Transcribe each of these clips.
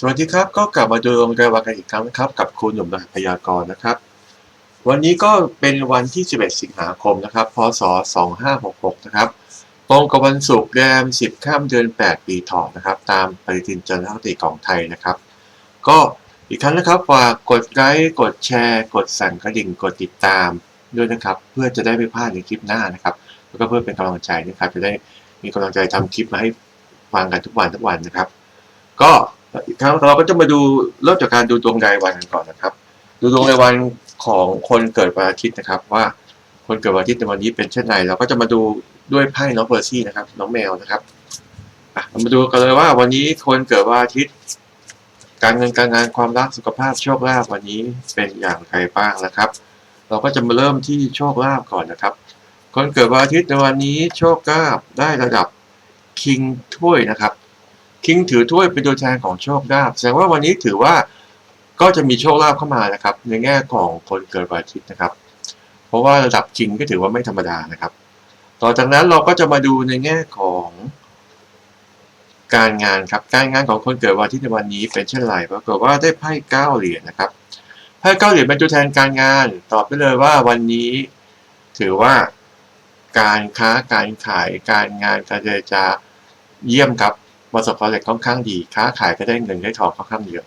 สวัสดีครับก็กลับมาดูดวงรายวันกันอีกครั้งนะครับ กับคุณหนุ่มรหัสพยากรณ์นะครับ วันนี้ก็เป็นวันที่ 11 สิงหาคมนะครับ พศ 2566 นะครับ ตรงกับวันศุกร์แรม 10 ข้ามเดือน 8 ปีเถาะนะครับ ตามปฏิทินจันทรคติของไทยนะครับ ก็อีกครั้งนะครับฝากกดไลค์กดแชร์ กดสั่นกระดิ่งกดติดตามด้วยนะครับ เพื่อจะได้ไม่พลาดในคลิปหน้านะครับ แล้วก็เพื่อเป็นกำลังใจนะครับ จะได้มีกำลังใจทำคลิปมาให้ฟังกันทุกวันทุกวันนะครับ ก็ อีกครั้งเราก็จะมาดูเริ่มจากการดูดวงรายวันกันก่อนนะครับ ดูดวงรายวันของคนเกิดวันอาทิตย์นะครับ ว่าคนเกิดวันอาทิตย์ในวันนี้เป็นเช่นไรเราก็จะมาดูด้วยไพ่น้องเปอร์ซี่นะครับ น้องแมวนะครับอะเรามาดูกันเลยว่าวันนี้คนเกิดวันอาทิตย์ การเงินการงานความรักสุขภาพโชคลาภวันนี้เป็นอย่างไรบ้างนะครับ เราก็จะมาเริ่มที่โชคลาภก่อนนะครับ คนเกิดวันอาทิตย์ในวันนี้โชคลาภได้ระดับคิงถ้วยนะครับ คิงถือถ้วยเป็นตัวแทนของโชคลาภแสดงว่าวันนี้ถือว่าก็จะมีโชคลาภเข้ามานะครับ ในแง่ของคนเกิดวันอาทิตย์นะครับ เพราะว่าระดับคิงก็ถือว่าไม่ธรรมดานะครับ ต่อจากนั้นเราก็จะมาดูในแง่ของการงานครับการงานของคนเกิดวันอาทิตย์ในวันนี้เป็นเช่นไรปรากฏว่าได้ไพ่เก้าเหรียญนะครับไพ่เก้าเหรียญเป็นตัวแทนการงาน ตอบไปเลยว่าวันนี้ถือว่าการค้าการขายการงานการเจรจาเยี่ยมครับ ประสบความสำเร็จค่อนข้างดี ค้าขายก็ได้เงินได้ทองค่อนข้างเยอะ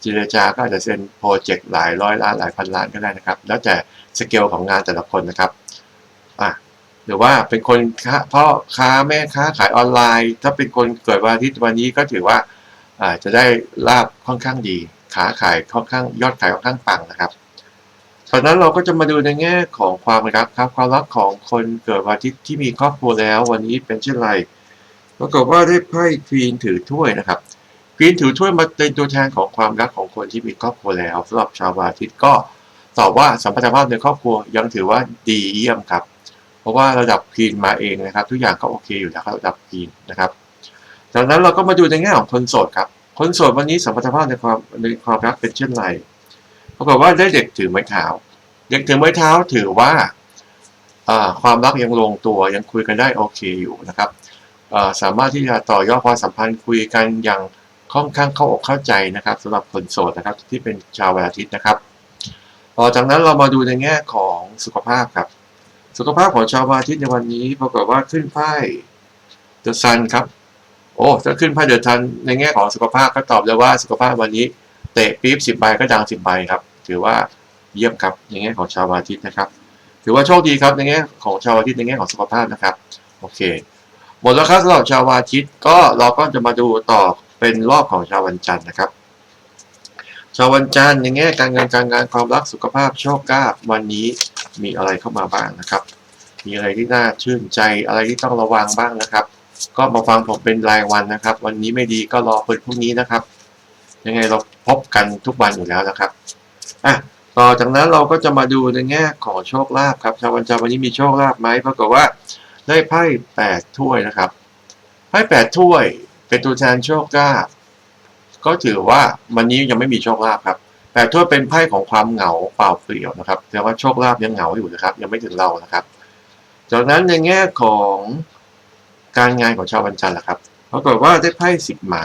เจรจาก็อาจจะเซ็นโปรเจกต์หลายร้อยล้านหลายพันล้านก็ได้นะครับ แล้วแต่สเกลของงานแต่ละคนนะครับอะหรือว่าเป็นคนค้าพ่อค้าแม่ค้าขายออนไลน์ ถ้าเป็นคนเกิดวันอาทิตย์วันนี้ก็ถือว่าอ่าจะได้ลาบค่อนข้างดีค้าขายค่อนข้างยอดขายค่อนข้างปังนะครับตอนนั้นเราก็จะมาดูในแง่ของความรักครับ ความรักของคนเกิดวันอาทิตย์ที่มีครอบครัวแล้ว วันนี้เป็นเช่นไร ปรากฏว่าได้ไพ่ควีนถือถ้วยนะครับควีนถือถ้วยมาเป็นตัวแทนของความรักของคนที่มีครอบครัวแล้วสำหรับชาววันอาทิตย์ก็ตอบว่าสัมพันธภาพในครอบครัวยังถือว่าดีเยี่ยมครับ เพราะว่าระดับควีนมาเองนะครับ ทุกอย่างก็โอเคอยู่แล้วระดับควีนนะครับจากนั้นเราก็มาดูในแง่ของคนโสดครับคนโสดวันนี้สัมพันธภาพในความในความรักเป็นเช่นไรปรากฏว่าได้เด็กถือไม้เท้า เด็กถือไม้เท้าถือว่าความรักยังลงตัวยังคุยกันได้โอเคอยู่นะครับ สามารถที่จะต่อยอดความสัมพันธ์คุยกันอย่างค่อนข้างเข้าอกเข้าใจนะครับสำหรับคนโสดนะครับที่เป็นชาววันอาทิตย์นะครับต่อจากนั้นเรามาดูในแง่ของสุขภาพครับ สุขภาพของชาววันอาทิตย์ในวันนี้ปรากฏว่าขึ้นไพ่เดอะซันครับโอ้ถ้าขึ้นไพ่เดอะซันในแง่ของสุขภาพก็ตอบเลยว่าสุขภาพวันนี้เตะปี๊บสิบใบก็ดังสิบใบครับ ถือว่าเยี่ยมครับในแง่ของชาววันอาทิตย์นะครับ ถือว่าโชคดีครับในแง่ของชาววันอาทิตย์ในแง่ของสุขภาพนะครับโอเค หมดแล้วครับสำหรับชาววันอาทิตย์ก็เราก็จะมาดูต่อเป็นรอบของชาววันจันทร์นะครับ ชาววันจันทร์ในแง่การเงินการงานความรักสุขภาพโชคลาภวันนี้มีอะไรเข้ามาบ้างนะครับ มีอะไรที่น่าชื่นใจอะไรที่ต้องระวังบ้างนะครับ ก็มาฟังผมเป็นรายวันนะครับ วันนี้ไม่ดีก็รอเปิดพรุ่งนี้นะครับ ยังไงเราพบกันทุกวันอยู่แล้วนะครับอะต่อจากนั้นเราก็จะมาดูในแง่ของโชคลาภครับ ชาววันจันทร์วันนี้มีโชคลาภไหมปรากฏว่า ได้ไพ่แปดถ้วยนะครับ ไพ่แปดถ้วยเป็นตัวแทนโชคลาภก็ถือว่าวันนี้ยังไม่มีโชคลาภครับแปดถ้วยเป็นไพ่ของความเหงาเปล่าเปลี่ยวนะครับแต่ว่าโชคลาภยังเหงาอยู่นะครับ ยังไม่ถึงเรานะครับ จากนั้นในแง่ของการงานของชาววันจันทร์ล่ะครับปรากฏว่าได้ไพ่สิบไม้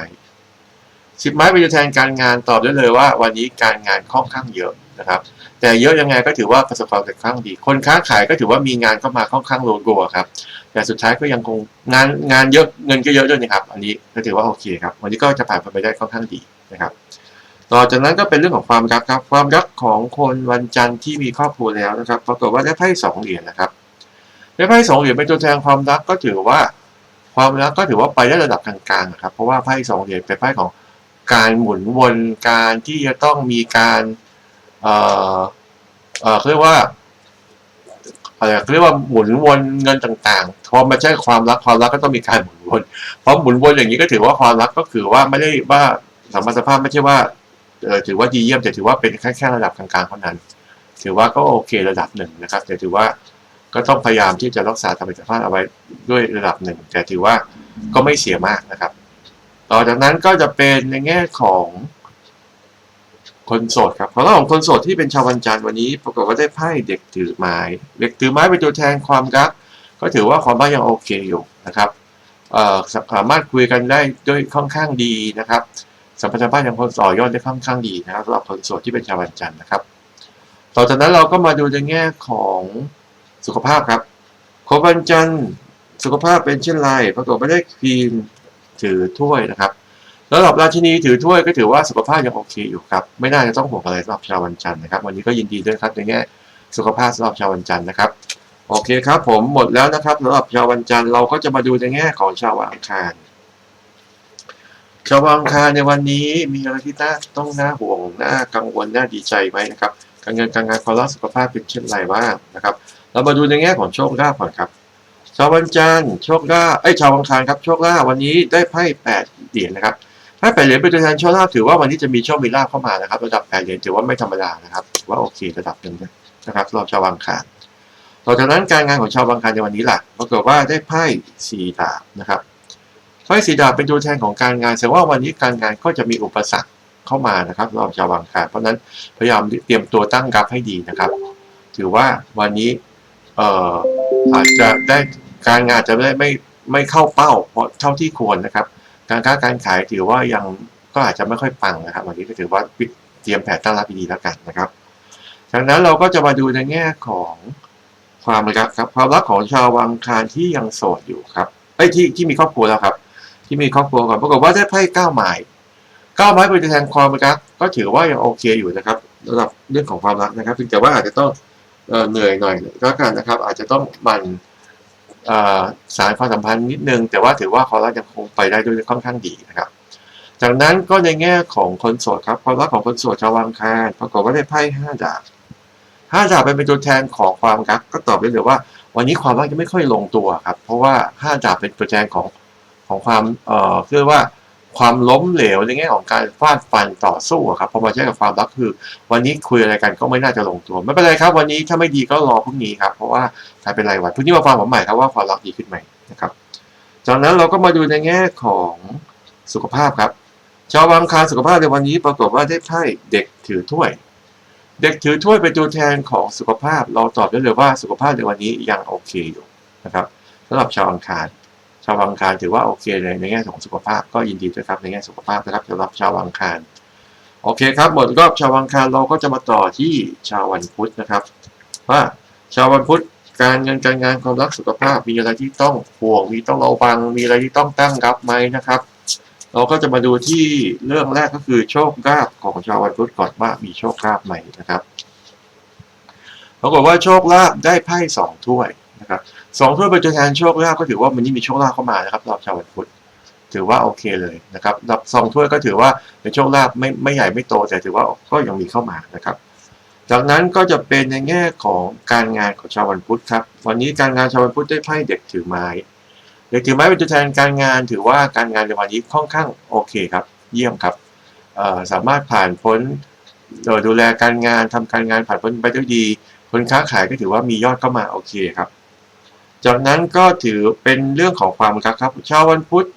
สิบไม้เป็นตัวแทนการงานตอบได้เลยว่า วันนี้การงานค่อนข้างเยอะ นะครับ แต่เยอะยังไงก็ถือว่าประสบความสำเร็จค่อนข้างดี คนค้าขายก็ถือว่ามีงานเข้ามาค่อนข้างรัวๆครับ แต่สุดท้ายก็ยังคงงานงานเยอะเงินก็เยอะด้วยนะครับ อันนี้ก็ถือว่าโอเคครับ วันนี้ก็จะผ่านไปได้ค่อนข้างดีนะครับ ต่อจากนั้นก็เป็นเรื่องของความรักครับ ความรักของคนวันจันทร์ที่มีครอบครัวแล้วนะครับ ปรากฏว่าได้ไพ่สองเหรียญนะครับ ได้ไพ่สองเหรียญเป็นตัวแทนความรักก็ถือว่าความรักก็ถือว่าไปได้ระดับกลางๆนะครับ เพราะว่าไพ่สองเหรียญเป็นไพ่ของการหมุนวนการที่จะต้องมีการ เอ่อเอ่อเรียกว่าอะไรเรียกว่าหมุนวนเงินต่างๆพอมาใช้ความรักความรักก็ต้องมีการหมุนวนเพราะหมุนวนอย่างนี้ก็ถือว่าความรักก็คือว่าไม่ได้ว่าสมรรถภาพไม่ใช่ว่าถือว่าดีเยี่ยมแต่ถือว่าเป็นแค่แค่ระดับกลางๆเท่านั้น ถือว่าก็โอเคระดับหนึ่งนะครับ แต่ถือว่าก็ต้องพยายามที่จะรักษาสมรรถภาพเอาไว้ด้วยระดับหนึ่ง แต่ถือว่าก็ไม่เสียมากนะครับ ต่อจากนั้นก็จะเป็นในแง่ของ คนโสดครับเพราของคนโสดที่เป็นชาววันจันทร์วันนี้ปรากฏว่าได้ไพ่เด็กถือไม้ เด็กถือไม้เป็นตัวแทนความรัก ก็ถือว่าความรักยังโอเคอยู่นะครับสามารถคุยกันได้ด้วยค่อนข้างดีนะครับสัมพันธภาพยังคงต่อยอดได้ค่อนข้างดีนะครับสำหรับคนโสดที่เป็นชาววันจันทร์นะครับ ต่อจากนั้นเราก็มาดูในแง่ของสุขภาพครับคนวันจันทร์สุขภาพเป็นเช่นไรปรากฏไม่ได้ควีนถือถ้วยนะครับ สำหรับราชินีถือถ้วยก็ถือว่าสุขภาพยังโอเคอยู่ครับ ไม่น่าจะต้องห่วงอะไรสำหรับชาววันจันทร์นะครับ วันนี้ก็ยินดีด้วยครับในแง่สุขภาพสำหรับชาววันจันทร์นะครับ โอเคครับ ผมหมดแล้วนะครับสำหรับชาววันจันทร์เราก็จะมาดูในแง่ของชาววันอังคาร ชาววันอังคารในวันนี้มีอะไรที่น่าต้องน่าห่วงน่ากังวลน่าดีใจไหมนะครับ การเงินการงานความรักสุขภาพเป็นเช่นไรบ้างนะครับ เรามาดูในแง่ของโชคลาภก่อนครับชาววันจันทร์โชคลาภเอ้ชาววันอังคารครับโชคลาภวันนี้ได้ไพ่แปดเหรียญนะครับ ไพ่แปดเหรียญเป็นตัวแทนโชคลาภถือว่าวันนี้จะมีโชคมีลาภเข้ามานะครับ ระดับแปดเหรียญถือว่าไม่ธรรมดานะครับถือว่าโอเคระดับหนึ่งนะครับรับชาววังคารต่อจากนั้นการงานของชาววังคารในวันนี้ล่ะปรากฏว่าได้ไพ่สีดาบนะครับไพ่สีดาบเป็นตัวแทนของการงานแสดงว่าวันนี้การงานก็จะมีอุปสรรคเข้ามานะครับรับชาววังคารเพราะนั้นพยายามเตรียมตัวตั้งรับให้ดีนะครับ ถือว่าวันนี้เอ่ออาจจะได้การงานจะไม่ได้ไม่ไม่เข้าเป้า เพราะเท่าที่ควรนะครับ การค้าการขายถือว่ายังก็อาจจะไม่ค่อยปังนะครับวันนี้ก็ถือว่าเตรียมแผนตั้งรับดีแล้วกันนะครับจากนั้นเราก็จะมาดูในแง่ของความรักครับความรักของชาววังคารที่ยังโสดอยู่ครับไอ้ที่ที่มีครอบครัวแล้วครับ ที่มีครอบครัวก่อนปรากฏว่าได้ไพ่เก้าไม้เก้าไม้เป็นตัวแทนความรัก ก็ถือว่ายังโอเคอยู่นะครับระดับเรื่องของความรักนะครับเพียงแต่ว่าอาจจะต้องเอ่อเหนื่อยหน่อยก็แล้วกันนะครับ อาจจะต้องหมันเอ่อ สารความสัมพันธ์นิดนึง แต่ว่าถือว่าความรักยังคงไปได้ด้วยค่อนข้างดีนะครับ จากนั้นก็ในแง่ของคนโสดครับความรักของคนโสดชาววังคารปรากฏว่าได้ไพ่ห้าดาบห้าดาบเป็นตัวแทนของความรักก็ตอบได้เลยว่า วันนี้ความรักยังไม่ค่อยลงตัวครับ เพราะว่าห้าดาบเป็นตัวแทนของของความเอ่อเรียกว่า ความล้มเหลวในแง่ของการฟาดฟันต่อสู้ครับพอมาใช้กับความรักคือ วันนี้คุยอะไรกันก็ไม่น่าจะลงตัว ไม่เป็นไรครับ วันนี้ถ้าไม่ดีก็รอพรุ่งนี้ครับเพราะว่าถ้าเป็นรายวันพรุ่งนี้มาฟังผมใหม่ครับว่าความรักดีขึ้นไหมนะครับจากนั้นเราก็มาดูในแง่ของสุขภาพครับ ชาววังคารสุขภาพในวันนี้ปรากฏว่าได้ไพ่เด็กถือถ้วย เด็กถือถ้วยเป็นตัวแทนของสุขภาพ เราตอบได้เลยว่าสุขภาพในวันนี้ยังโอเคอยู่นะครับสำหรับชาวอังคาร ชาวอังคารถือว่าโอเคเลยในแง่ของสุขภาพก็ยินดีด้วยครับในแง่สุขภาพนะครับสำหรับชาวอังคารโอเคครับหมดรอบชาวอังคารเราก็จะมาต่อที่ชาววันพุธนะครับ ว่าชาววันพุธการเงินการงานความรักสุขภาพมีอะไรที่ต้องห่วงมีต้องระวังมีอะไรที่ต้องตั้งรับไหมนะครับ เราก็จะมาดูที่เรื่องแรกก็คือโชคลาภของชาววันพุธก่อนว่ามีโชคลาภไหมนะครับปรากฏว่าโชคลาภได้ไพ่สองถ้วย นะครับสองถ้วยเป็นตัวแทนโชคลาภก็ถือว่ามันนี่มีโชคลาภเข้ามานะครับสำหรับชาววันพุธถือว่าโอเคเลยนะครับรับซองถ้วยก็ถือว่าเป็นโชคลาภไม่ไม่ใหญ่ไม่โตแต่ถือว่าก็ยังมีเข้ามานะครับ จากนั้นก็จะเป็นในแง่ของการงานของชาววันพุธครับวันนี้การงานชาววันพุธได้ไพ่เด็กถือไม้ เด็กถือไม้เป็นตัวแทนการงาน ถือว่าการงานในวันนี้ค่อนข้างโอเคครับ เยี่ยมครับสามารถผ่านพ้นเอ่อดูแลการงานทำการงานผ่านพ้นไปด้วยดี คนค้าขายก็ถือว่ามียอดเข้ามาโอเคครับ จากนั้นก็ถือเป็นเรื่องของความรักครับชาววันพุธ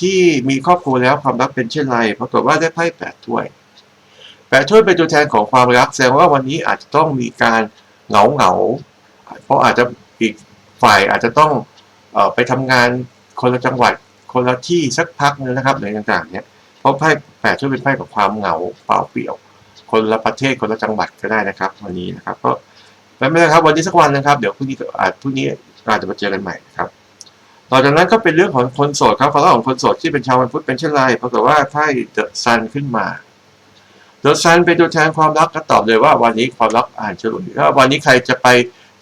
ที่มีครอบครัวแล้วความรักเป็นเช่นไรปรากฏว่าได้ไพ่แปดถ้วยแปดถ้วยเป็นตัวแทนของความรักแสดงว่าวันนี้อาจจะต้องมีการเหงาเหงาเพราะอาจจะอีกฝ่ายอาจจะต้องออไปทำงานคนละจังหวัดคนละที่สักพักนึงนะครับหรือต่างๆเนี่ยเพราะไพ่แปดถ้วยเป็นไพ่ของความเหงาเปล่าเปลี่ยว คนละประเทศคนละจังหวัดก็ได้นะครับ วันนี้นะครับก็ไม่เป็นไรครับวันนี้สักวันนะครับ เดี๋ยวพรุ่งนี้อาจพรุ่งนี้ อาจจะมาเจอกันใหม่ครับต่อจากนั้นก็เป็นเรื่องของคนโสดครับความรักของคนโสดที่เป็นชาววันพุธเป็นเช่นไรปรากฏว่าไพ่เดอะซันขึ้นมาเดอะซันเป็นตัวแทนความรักก็ตอบเลยว่าวันนี้ความรักอ่านฉลุยถ้าวันนี้ใครจะไป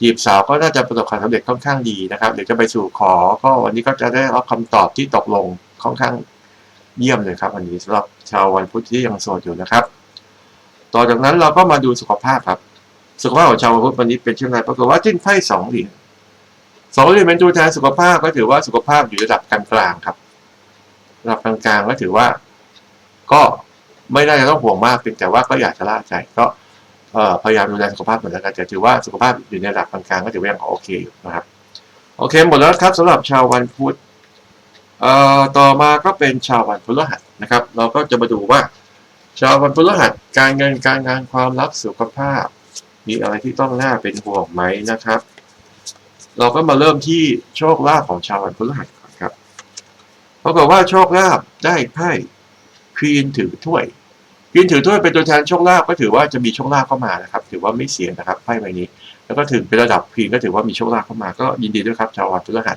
จีบสาวก็น่าจะประสบความสำเร็จค่อนข้างดีนะครับหรือจะไปสู่ขอก็วันนี้ก็จะได้รับคำตอบที่ตกลงค่อนข้างเยี่ยมเลยครับวันนี้สำหรับชาววันพุธที่ยังโสดอยู่นะครับ ต่อจากนั้นเราก็มาดูสุขภาพครับ สุขภาพของชาววันพุธวันนี้เป็นเช่นไรปรากฏว่าจิ้นไพ่สองเหรียญ สองเหรียญเป็นตัวแทนสุขภาพก็ถือว่าสุขภาพอยู่ระดับกลางๆครับระดับกลางๆก็ถือว่า ก็ไม่น่าจะต้องห่วงมากเพียงแต่ว่าก็อยากจะล่าใจก็พยายามดูแลสุขภาพเหมือนกันแต่ถือว่าสุขภาพอยู่ในระดับกลางๆก็ถือว่ายังโอเคอยู่นะครับ โอเคหมดแล้วครับสำหรับชาววันพุธเอ่อต่อมาก็เป็นชาววันพฤหัสนะครับ เราก็จะมาดูว่า ชาววันพฤหัสการเงินการงานความรักสุขภาพ มีอะไรที่ต้องน่าเป็นห่วงไหมนะครับ เราก็มาเริ่มที่โชคลาภของชาววันพฤหัสครับปรากฏว่าโชคลาภได้ไพ่ควีนถือถ้วยควีนถือถ้วยเป็นตัวแทนโชคลาภก็ถือว่าจะมีโชคลาภเข้ามานะครับ ถือว่าไม่เสียนะครับไพ่ใบนี้ แล้วก็ถึงเป็นระดับควีนก็ถือว่ามีโชคลาภเข้ามาก็ยินดีด้วยครับชาววันพฤหัส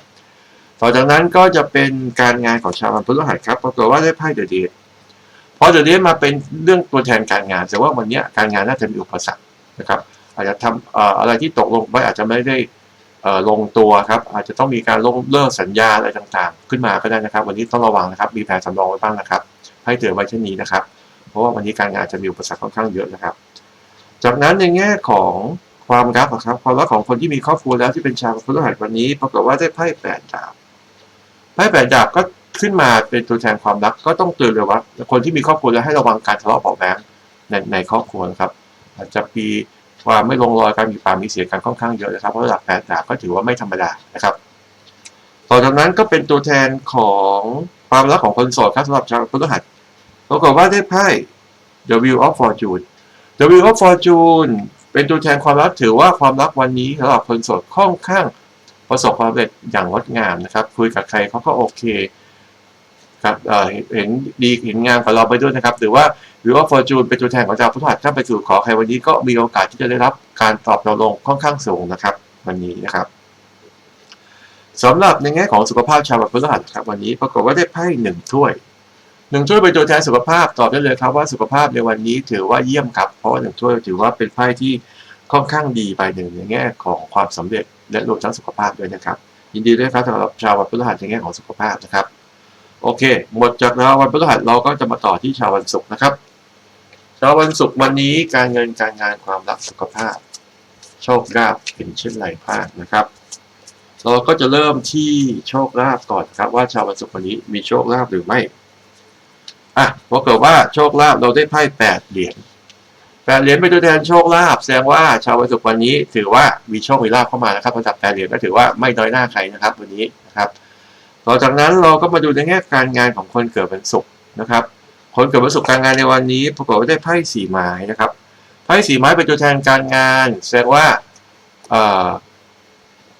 ต่อจากนั้นก็จะเป็นการงานของชาววันพฤหัสครับปรากฏว่าได้ไพ่เดอะเดทพอเดอะเดทมาเป็นเรื่องตัวแทนการงานแต่ว่าวันเนี้ยการงานน่าจะมีอุปสรรคนะครับ อาจจะทำอะไรที่ตกลงไปอาจจะไม่ได้ ลงตัวครับอาจจะต้องมีการลงเลิกสัญญาอะไรต่างๆ ขึ้นมาก็ได้นะครับ วันนี้ต้องระวังนะครับ มีแผนสำรองไว้บ้างนะครับ ให้เตือนไว้เช่นนี้นะครับ เพราะว่าวันนี้การงานอาจจะมีอุปสรรคค่อนข้างเยอะนะครับ จากนั้นในแง่ของความรักครับความรักของคนที่มีครอบครัวแล้วที่เป็นชาวพฤหัสวันนี้ปรากฏว่าได้ไพ่แปดดาบไพ่แปดดาบก็ขึ้นมาเป็นตัวแทนความรักก็ต้องเตือนเลยว่า คนที่มีครอบครัวแล้วให้ระวังการทะเลาะเบาะแว้งในในครอบครัวนะครับ อาจจะมี ความไม่ลงรอยการมีปากมีเสียงกันค่อนข้างเยอะนะครับเพราะระดับแปดดาบก็ถือว่าไม่ธรรมดานะครับ ต่อจากนั้นก็เป็นตัวแทนของความรักของคนโสดครับสำหรับชาวพฤหัสปรากฏว่าได้ไพ่ The Wheel of Fortune The Wheel of Fortune เป็นตัวแทนความรักถือว่าความรักวันนี้สำหรับคนโสดค่อนข้างประสบความสำเร็จอย่างงดงามนะครับ คุยกับใครเขาก็โอเค ครับเห็นดีเห็นงามกับเราไปด้วยนะครับ หรือว่าหรือว่า Fortune เป็นตัวแทนของดาวพฤหัสถ้าไปสู่ขอใครวันนี้ก็มีโอกาสที่จะได้รับการตอบเราลงค่อนข้างสูงนะครับ วันนี้นะครับสำหรับในแง่ของสุขภาพชาวพฤหัสครับวันนี้ปรากฏว่าได้ไพ่หนึ่งถ้วยหนึ่งถ้วยเป็นตัวแทนสุขภาพตอบได้เลยครับว่าสุขภาพในวันนี้ถือว่าเยี่ยมครับ เพราะว่าหนึ่งถ้วยถือว่าเป็นไพ่ที่ค่อนข้างดีไปหนึ่งในแง่ของความสำเร็จและรวมทั้งสุขภาพด้วยนะครับ ยินดีด้วยครับสำหรับชาววันพฤหัสในแง่ของสุขภาพนะครับ โอเค หมดจากแล้ววันพฤหัสเราก็จะมาต่อที่ชาววันศุกร์นะครับ ชาววันศุกร์วันนี้การเงินการงานความรักสุขภาพ โชคลาภเป็นเช่นไรพลาดนะครับ เราก็จะเริ่มที่โชคลาภก่อนครับ ว่าชาววันศุกร์วันนี้มีโชคลาภหรือไม่อะปรากฏว่าโชคลาภเราได้ไพ่แปดเหรียญแปดเหรียญเป็นตัวแทนโชคลาภแสดงว่าชาววันศุกร์วันนี้ถือว่ามีโชคมีลาภเข้ามานะครับระดับแปดเหรียญก็ถือว่าไม่น้อยหน้าใครนะครับ วันนี้นะครับ ต่อจากนั้นเราก็มาดูในแง่การงานของคนเกิดวันศุกร์นะครับ คนเกิดวันศุกร์การงานในวันนี้ปรากฏว่าได้ไพ่สี่ไม้นะครับไพ่สี่ไม้เป็นตัวแทนการงานแสดงว่า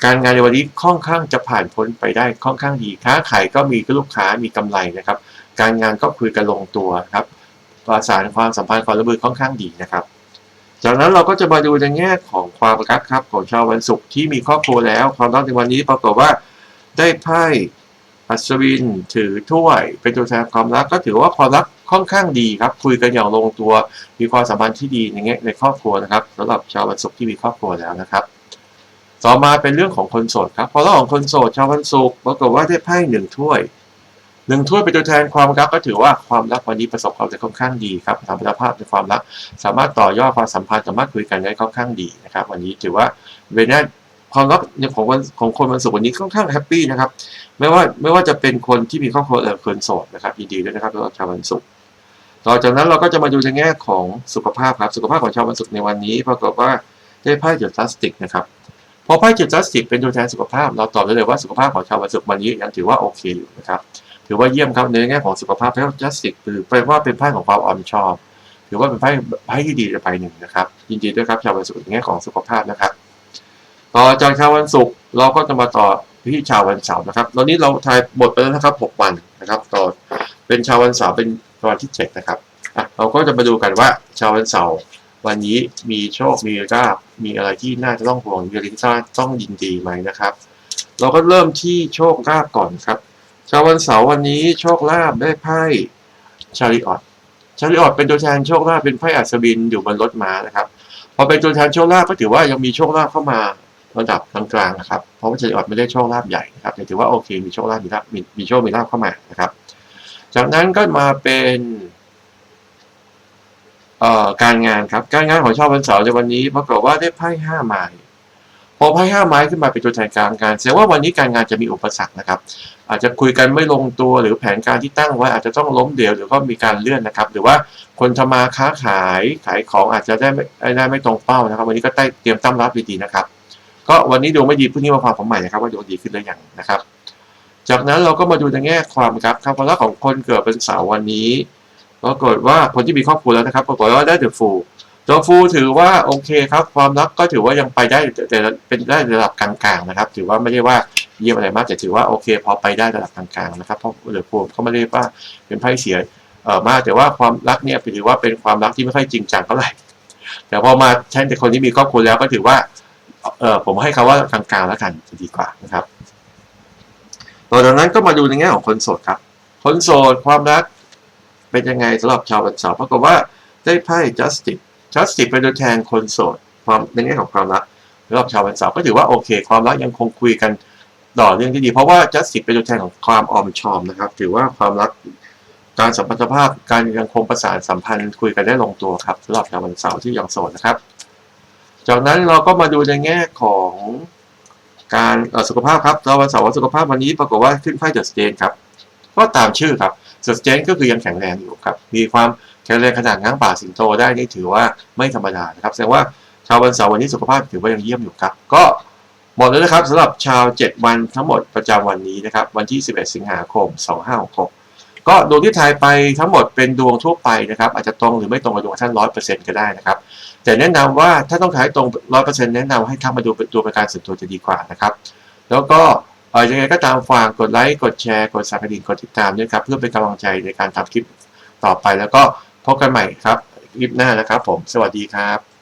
การงานในวันนี้ค่อนข้างจะผ่านพ้นไปได้ค่อนข้างดีค้าขายก็มีลูกค้ามีกำไรนะครับ การงานก็คุยกันลงตัวครับประสานความสัมพันธ์ความร่วมมือค่อนข้างดีนะครับ จากนั้นเราก็จะมาดูในแง่ของความรักครับของชาววันศุกร์ที่มีครอบครัวแล้ว ความรักในวันนี้ปรากฏว่าได้ไพ่ อัศวินถือถ้วย เป็นตัวแทนความรักก็ถือว่าความรักค่อนข้างดีครับ คุยกันอย่างลงตัว มีความสัมพันธ์ที่ดีในแง่ในครอบครัวนะครับสำหรับชาววันศุกร์ที่มีครอบครัวแล้วนะครับ ต่อมาเป็นเรื่องของคนโสดครับพอเรื่องของคนโสดชาววันศุกร์ปรากฏว่าได้ไพ่หนึ่งถ้วยหนึ่งถ้วยเป็นตัวแทนความรักก็ถือว่าความรักวันนี้ประสบความสำเร็จค่อนข้างดีครับสมรรถภาพในความรัก สามารถต่อยอดความสัมพันธ์สามารถคุยกันได้ค่อนข้างดีนะครับ วันนี้ถือว่าเวน่า ความรักของวันของคนวันศุกร์วันนี้ค่อนข้างแฮปปี้นะครับไม่ว่าไม่ว่าจะเป็นคนที่มีครอบครัวหรือคนโสดนะครับยินดีด้วยนะครับสำหรับชาววันศุกร์ต่อจากนั้นเราก็จะมาดูในแง่ของสุขภาพครับสุขภาพของชาววันศุกร์ในวันนี้ปรากฏว่าได้ไพ่เดอะพลาสติกนะครับพอไพ่เจ็ดพลาสติกเป็นตัวแทนสุขภาพ เราตอบได้เลยว่าสุขภาพของชาววันศุกร์วันนี้ยังถือว่าโอเคอยู่นะครับถือว่าเยี่ยมครับในแง่ของสุขภาพไพ่พลาสติกคือแปลว่าเป็นไพ่ของความอ่อนชอบถือว่าเป็นไพ่ไพ่ที่ดีไปหนึ่งนะครับยินดีด้วยครับชาววันศุกร์ในแง่ของสุขภาพนะครับ ต่อจากชาววันศุกร์เราก็จะมาต่อที่ชาววันเสาร์นะครับตอนนี้เราทายหมดไปแล้วนะครับหกวันนะครับ ต่อเป็นชาววันเสาร์เป็นวันที่เจ็ดนะครับอะเราก็จะมาดูกันว่าชาววันเสาร์วันนี้มีโชค มีลาภมีอะไรที่น่าจะต้องห่วงมีอะไรที่ต้องยินดีไหมนะครับ เราก็เริ่มที่โชคลาภก่อนครับ ชาววันเสาร์วันนี้โชคลาภได้ไพ่ชาริออตชาริออตเป็นตัวแทนโชคลาภเป็นไพ่อัศวินอยู่บนรถม้านะครับ พอเป็นตัวแทนโชคลาภก็ถือว่ายังมีโชคลาภเข้ามา ระดับกลางๆนะครับ เพราะว่าชาริออตไม่ได้โชคลาภใหญ่นะครับถือว่าโอเคมีโชคลาภมีลาภมีโชคมีลาภเข้ามานะครับ จากนั้นก็มาเป็นการงานครับการงานของชาววันเสาร์ในวันนี้ปรากฏว่าได้ไพ่ห้าไม้พอไพ่ห้าไม้ขึ้นมาเป็นตัวแทนการงานแสดงว่าวันนี้การงานจะมีอุปสรรคนะครับ อาจจะคุยกันไม่ลงตัวหรือแผนการที่ตั้งไว้อาจจะต้องล้มเหลวหรือก็มีการเลื่อนนะครับ หรือว่าคนทำมาค้าขายขายของอาจจะได้ไม่ได้ไม่ตรงเป้านะครับ วันนี้ก็ได้เตรียมตั้งรับดีๆนะครับ ก็วันนี้ดวงไม่ดีพรุ่งนี้มาฟังผมใหม่นะครับว่าดวงดีขึ้นหรือยังนะครับ จากนั้นเราก็มาดูในแง่ความครับครับความรักของคนเกิดเป็นสาร์วันนี้ปรากฏว่าคนที่มีครอบครัวแล้วนะครับปรากฏว่าได้เดอฟูลเดอะฟูถือว่าโอเคครับ ความรักก็ถือว่ายังไปได้แต่เป็นได้ระดับกลางๆนะครับ ถือว่าไม่ได้ว่าเยี่ยมอะไรมากแต่ถือว่าโอเคพอไปได้ระดับกลางๆนะครับเพราะเดอะฟูลเขาไม่ได้ว่าเป็นไพ่เสียเอ่อมากแต่ว่าความรักเนี่ยถือว่าเป็นความรักที่ไม่ค่อยจริงจังเท่าไหร่แต่พอมาใช้ในคนที่มีครอบครัวแล้วก็ถือว่า เออผมให้คำว่ากลางๆแล้วกันจะดีกว่านะครับต่อจากนั้นก็มาดูในแง่ของคนโสดครับ คนโสดความรักเป็นยังไงสำหรับชาววันเสาร์ปรากฏว่าได้ไพ่ justice justice เป็นตัวแทนคนโสดความในแง่ของความรักสำหรับชาววันเสาร์ก็ถือว่าโอเค ความรักยังคงคุยกันต่อเรื่องที่ดี เพราะว่า justice เป็นตัวแทนของความออมชอมนะครับ ถือว่าความรักการสัมพันธภาพการยังคงประสานสัมพันธ์คุยกันได้ลงตัวครับสำหรับชาววันเสาร์ที่ยังโสดนะครับ จากนั้นเราก็มาดูในแง่ของการสุขภาพครับเราวันเสาร์วันสุขภาพวันนี้ปรากฏว่าขึ้นไพ่เดอะสเตนครับ ก็ตามชื่อครับสเตนก็คือยังแข็งแรงอยู่ครับ มีความแข็งแรงขนาดง้างป่าสิงโตได้นี่ถือว่าไม่ธรรมดานะครับ แสดงว่าชาววันเสาร์วันนี้สุขภาพถือว่ายังเยี่ยมอยู่ครับ ก็หมดแล้วนะครับสำหรับชาว 7 วันทั้งหมดประจำวันนี้นะครับ วันที่ 11 สิงหาคม 2566 ก็ดวงที่ทายไปทั้งหมดเป็นดวงทั่วไปนะครับ อาจจะตรงหรือไม่ตรงกับดวงท่านร้อยเปอร์เซ็นต์ก็ได้นะครับ แต่แนะนำว่าถ้าต้องขายตรงร้อยเปอร์เซ็นต์แนะนำให้เข้ามาดูเป็นตัวประกันส่วนตัวจะดีกว่านะครับ แล้วก็เออยังไงก็ตามฝากกดไลค์ กดแชร์ กดสับกระดิ่งกดติดตามด้วยครับ เพื่อเป็นกำลังใจในการทำคลิปต่อไปแล้วก็พบกันใหม่ครับคลิปหน้านะครับผม สวัสดีครับ